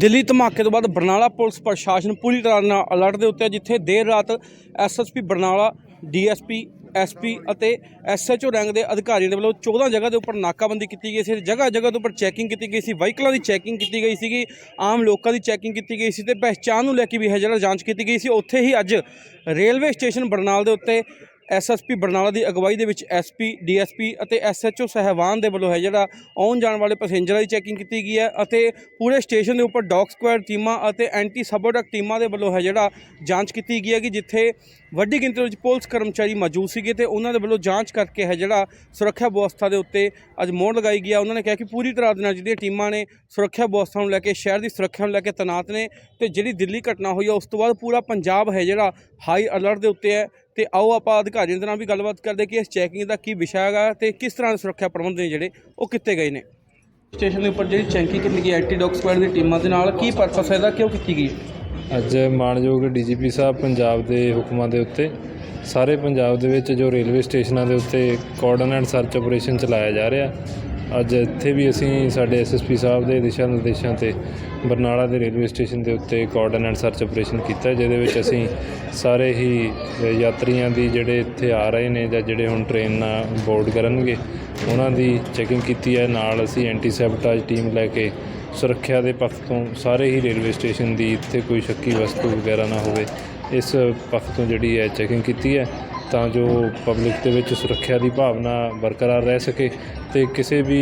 ਦਿੱਲੀ ਧਮਾਕੇ ਤੋਂ ਬਾਅਦ ਬਰਨਾਲਾ ਪੁਲਿਸ ਪ੍ਰਸ਼ਾਸਨ ਪੂਰੀ ਤਰ੍ਹਾਂ ਨਾਲ ਅਲਰਟ ਦੇ ਉੱਤੇ ਜਿੱਥੇ ਦੇਰ ਰਾਤ ਐਸਐਸਪੀ ਬਰਨਾਲਾ ਡੀਐਸਪੀ ਐਸਪੀ ਅਤੇ ਐਸਐਚਓ ਰੈਂਕ ਦੇ ਅਧਿਕਾਰੀਆਂ ਦੇ ਵੱਲੋਂ 14 ਜਗ੍ਹਾ ਦੇ ਉੱਪਰ ਨਾਕਾਬੰਦੀ ਕੀਤੀ ਗਈ ਸੀ। ਜਗ੍ਹਾ ਜਗ੍ਹਾ ਦੇ ਉੱਪਰ ਚੈਕਿੰਗ ਕੀਤੀ ਗਈ ਸੀ। ਵਹੀਕਲਾਂ ਦੀ ਚੈਕਿੰਗ ਕੀਤੀ ਗਈ ਸੀਗੀ। ਆਮ ਲੋਕਾਂ ਦੀ ਚੈਕਿੰਗ ਕੀਤੀ ਗਈ ਸੀ ਤੇ ਪਹਿਚਾਣ ਨੂੰ ਲੈ ਕੇ ਵੀ ਹੈ ਜਿਹੜਾ ਜਾਂਚ ਕੀਤੀ ਗਈ ਸੀ। ਉੱਥੇ ਹੀ ਅੱਜ ਰੇਲਵੇ ਸਟੇਸ਼ਨ ਬਰਨਾਲ ਦੇ ਉੱਤੇ ਐਸਐਸਪੀ ਬਰਨਾਲਾ ਦੀ ਅਗਵਾਈ ਦੇ ਵਿੱਚ ਐਸਪੀ, ਡੀਐਸਪੀ ਅਤੇ ਐਸਐਚਓ ਸਹਿਬਾਨ ਦੇ ਵੱਲੋਂ ਹੈ ਜਿਹੜਾ ਆਉਣ ਜਾਣ ਵਾਲੇ ਪੈਸੇਂਜਰਾਂ ਦੀ ਚੈਕਿੰਗ ਕੀਤੀ ਗਈ ਹੈ ਅਤੇ ਪੂਰੇ ਸਟੇਸ਼ਨ ਦੇ ਉੱਪਰ ਡੌਗ ਸਕੁਐਡ ਟੀਮਾਂ ਅਤੇ ਐਂਟੀ ਸਬੋਡਕ ਟੀਮਾਂ ਦੇ ਵੱਲੋਂ ਹੈ ਜਿਹੜਾ ਜਾਂਚ ਕੀਤੀ ਗਈ ਹੈ ਕਿ ਜਿੱਥੇ ਵੱਡੀ ਗਿਣਤੀ ਵਿੱਚ ਪੁਲਿਸ ਕਰਮਚਾਰੀ ਮੌਜੂਦ ਸੀਗੇ ਤੇ ਉਹਨਾਂ ਦੇ ਵੱਲੋਂ ਜਾਂਚ ਕਰਕੇ ਹੈ ਜਿਹੜਾ ਸੁਰੱਖਿਆ ਵਿਵਸਥਾ ਦੇ ਉੱਤੇ ਅੱਜ ਮੋਹਰ ਲਗਾਈ ਗਈ ਹੈ। ਉਹਨਾਂ ਨੇ ਕਿਹਾ ਕਿ ਪੂਰੀ ਤਰ੍ਹਾਂ ਦੇ ਨਾਲ ਜਿਹੜੀਆਂ ਟੀਮਾਂ ਨੇ ਸੁਰੱਖਿਆ ਵਿਵਸਥਾ ਨੂੰ ਲੈ ਕੇ, ਸ਼ਹਿਰ ਦੀ ਸੁਰੱਖਿਆ ਨੂੰ ਲੈ ਕੇ ਤੈਨਾਤ ਨੇ ਤੇ ਜਿਹੜੀ ਦਿੱਲੀ ਘਟਨਾ ਹੋਈ ਹੈ, ਉਸ ਤੋਂ ਬਾਅਦ ਪੂਰਾ ਪੰਜਾਬ ਹੈ ਜਿਹੜਾ ਹਾਈ ਅਲਰਟ ਦੇ ਉੱਤੇ ਹੈ। ਤੇ ਆਓ ਆਪਾਂ ਅਧਿਕਾਰੀਆਂ ਦੇ ਨਾਲ ਵੀ ਗੱਲਬਾਤ ਕਰਦੇ ਕਿ ਇਸ ਚੈਕਿੰਗ ਦਾ ਕੀ ਵਿਸ਼ਾ ਹੈਗਾ ਤੇ ਕਿਸ ਤਰ੍ਹਾਂ ਦੇ ਸੁਰੱਖਿਆ ਪ੍ਰਬੰਧ ਨੇ ਜਿਹੜੇ ਉਹ ਕੀਤੇ ਗਏ ਨੇ। ਸਟੇਸ਼ਨ ਦੇ ਉੱਪਰ ਜਿਹੜੀ ਚੈਕਿੰਗ ਕੀਤੀ ਗਈ ਐਂਟੀ ਡੌਗ ਸਕੁਐਡ ਦੀ ਟੀਮਾਂ ਦੇ ਨਾਲ ਕੀ ਪਰਪਸ ਹੈ ਇਹਦਾ, ਕਿਉਂ ਕੀਤੀ ਗਈ? ਅੱਜ ਮਾਨਯੋਗ ਡੀਜੀਪੀ ਸਾਹਿਬ ਪੰਜਾਬ ਦੇ ਹੁਕਮਾਂ ਦੇ ਉੱਤੇ, ਸਾਰੇ ਪੰਜਾਬ ਦੇ ਵਿੱਚ ਜੋ ਰੇਲਵੇ ਸਟੇਸ਼ਨਾਂ ਦੇ ਉੱਤੇ ਕਾਰਡਨ ਐਂਡ ਸਰਚ ਆਪਰੇਸ਼ਨ ਚਲਾਇਆ ਜਾ ਰਿਹਾ ਅੱਜ ਇੱਥੇ ਵੀ ਅਸੀਂ ਸਾਡੇ ਐਸਐਸਪੀ ਸਾਹਿਬ ਦੇ ਦਿਸ਼ਾ ਨਿਰਦੇਸ਼ਾਂ ਤੇ ਬਰਨਾਲਾ ਦੇ ਰੇਲਵੇ ਸਟੇਸ਼ਨ ਦੇ ਉੱਤੇ ਕਾਰਡਨ ਐਂਡ ਸਰਚ ਆਪਰੇਸ਼ਨ ਕੀਤਾ, ਜਿਹਦੇ ਵਿੱਚ ਅਸੀਂ ਸਾਰੇ ਹੀ ਯਾਤਰੀਆਂ ਦੀ ਜਿਹੜੇ ਇੱਥੇ ਆ ਰਹੇ ਨੇ ਜਾਂ ਜਿਹੜੇ ਹੁਣ ਟ੍ਰੇਨ ਨਾਲ ਬੋਰਡ ਕਰਨਗੇ, ਉਹਨਾਂ ਦੀ ਚੈਕਿੰਗ ਕੀਤੀ ਹੈ। ਨਾਲ ਅਸੀਂ ਐਂਟੀ ਸੈਬਟਾਜ ਟੀਮ ਲੈ ਕੇ ਸੁਰੱਖਿਆ ਦੇ ਪੱਖ ਤੋਂ ਸਾਰੇ ਹੀ ਰੇਲਵੇ ਸਟੇਸ਼ਨ ਦੀ ਇੱਥੇ ਕੋਈ ਸ਼ੱਕੀ ਵਸਤੂ ਵਗੈਰਾ ਨਾ ਹੋਵੇ, ਇਸ ਪੱਖ ਤੋਂ ਜਿਹੜੀ ਹੈ ਚੈਕਿੰਗ ਕੀਤੀ ਹੈ। ਤਾਂ ਜੋ ਪਬਲਿਕ ਦੇ ਵਿੱਚ ਸੁਰੱਖਿਆ ਦੀ ਭਾਵਨਾ ਬਰਕਰਾਰ ਰਹਿ ਸਕੇ ਤੇ ਕਿਸੇ ਵੀ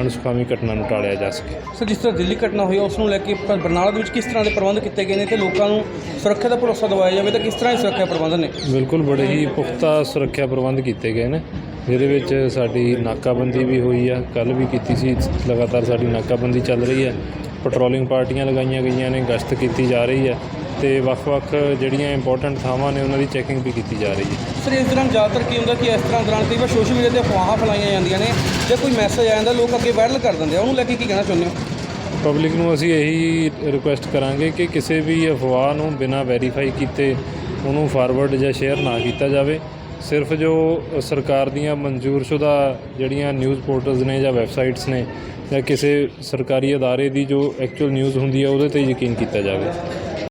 ਅਣਸੁਖਾਵੀ ਘਟਨਾ ਨੂੰ ਟਾਲਿਆ ਜਾ ਸਕੇ। ਸਰ ਜਿਸ ਤਰ੍ਹਾਂ ਦਿੱਲੀ ਘਟਨਾ ਹੋਈ ਉਸ ਨੂੰ ਲੈ ਕੇ ਬਰਨਾਲਾ ਦੇ ਵਿੱਚ ਕਿਸ ਤਰ੍ਹਾਂ ਦੇ ਪ੍ਰਬੰਧ ਕੀਤੇ ਗਏ ਨੇ ਤੇ ਲੋਕਾਂ ਨੂੰ ਸੁਰੱਖਿਆ ਦਾ ਭਰੋਸਾ ਦਿਵਾਇਆ ਜਾਵੇ ਤਾਂ ਕਿਸ ਤਰ੍ਹਾਂ ਦੇ ਸੁਰੱਖਿਆ ਪ੍ਰਬੰਧ ਨੇ? ਬਿਲਕੁਲ ਬੜੇ ਹੀ ਪੁਖਤਾ ਸੁਰੱਖਿਆ ਪ੍ਰਬੰਧ ਕੀਤੇ ਗਏ ਨੇ। ਜਿਹਦੇ ਵਿੱਚ ਸਾਡੀ ਨਾਕਾਬੰਦੀ ਵੀ ਹੋਈ ਆ ਕੱਲ ਵੀ ਕੀਤੀ ਸੀ ਲਗਾਤਾਰ ਸਾਡੀ ਨਾਕਾਬੰਦੀ ਚੱਲ ਰਹੀ ਹੈ ਪੈਟਰੋਲਿੰਗ ਪਾਰਟੀਆਂ ਲਗਾਈਆਂ ਗਈਆਂ ਨੇ ਗਸ਼ਤ ਕੀਤੀ ਜਾ ਰਹੀ ਹੈ ਤੇ ਵੱਖ-ਵੱਖ ਜਿਹੜੀਆਂ ਇੰਪੋਰਟੈਂਟ ਥਾਵਾਂ ਨੇ ਉਹਨਾਂ ਦੀ ਚੈਕਿੰਗ ਵੀ ਕੀਤੀ ਜਾ ਰਹੀ ਹੈ। ਸਰ ਇਸ ਦੌਰਾਨ ਜ਼ਿਆਦਾਤਰ ਕੀ ਹੁੰਦਾ ਕਿ ਇਸ ਤਰ੍ਹਾਂ ਦੌਰਾਨ ਕਈ ਵਾਰ ਸੋਸ਼ਲ ਮੀਡੀਆ ਤੇ ਅਫਵਾਹਾਂ ਫੈਲਾਈਆਂ ਜਾਂਦੀਆਂ ਨੇ ਜੇ ਕੋਈ ਮੈਸੇਜ ਆ ਜਾਂਦਾ ਲੋਕ ਅੱਗੇ ਵਾਇਰਲ ਕਰ ਦਿੰਦੇ ਆ। ਉਹਨੂੰ ਲੈ ਕੇ ਕੀ ਕਹਿਣਾ ਚਾਹੁੰਦੇ ਹੋ? ਪਬਲਿਕ ਨੂੰ ਅਸੀਂ ਇਹੀ ਰਿਕੁਐਸਟ ਕਰਾਂਗੇ ਕਿ ਕਿਸੇ ਵੀ ਅਫਵਾਹ ਨੂੰ ਬਿਨਾਂ ਵੈਰੀਫਾਈ ਕੀਤੇ ਉਹਨੂੰ ਫਾਰਵਰਡ ਜਾਂ ਸ਼ੇਅਰ ਨਾ ਕੀਤਾ ਜਾਵੇ। ਸਿਰਫ ਜੋ ਸਰਕਾਰ ਦੀਆਂ ਮਨਜ਼ੂਰਸ਼ੁਦਾ ਜਿਹੜੀਆਂ ਨਿਊਜ਼ ਪੋਰਟਲਸ ਨੇ ਜਾਂ ਵੈਬਸਾਈਟਸ ਨੇ ਜਾਂ ਕਿਸੇ ਸਰਕਾਰੀ ਅਦਾਰੇ ਦੀ ਜੋ ਐਕਚੁਅਲ ਨਿਊਜ਼ ਹੁੰਦੀ ਹੈ ਉਹਦੇ ਤੇ ਯਕੀਨ ਕੀਤਾ ਜਾਵੇ।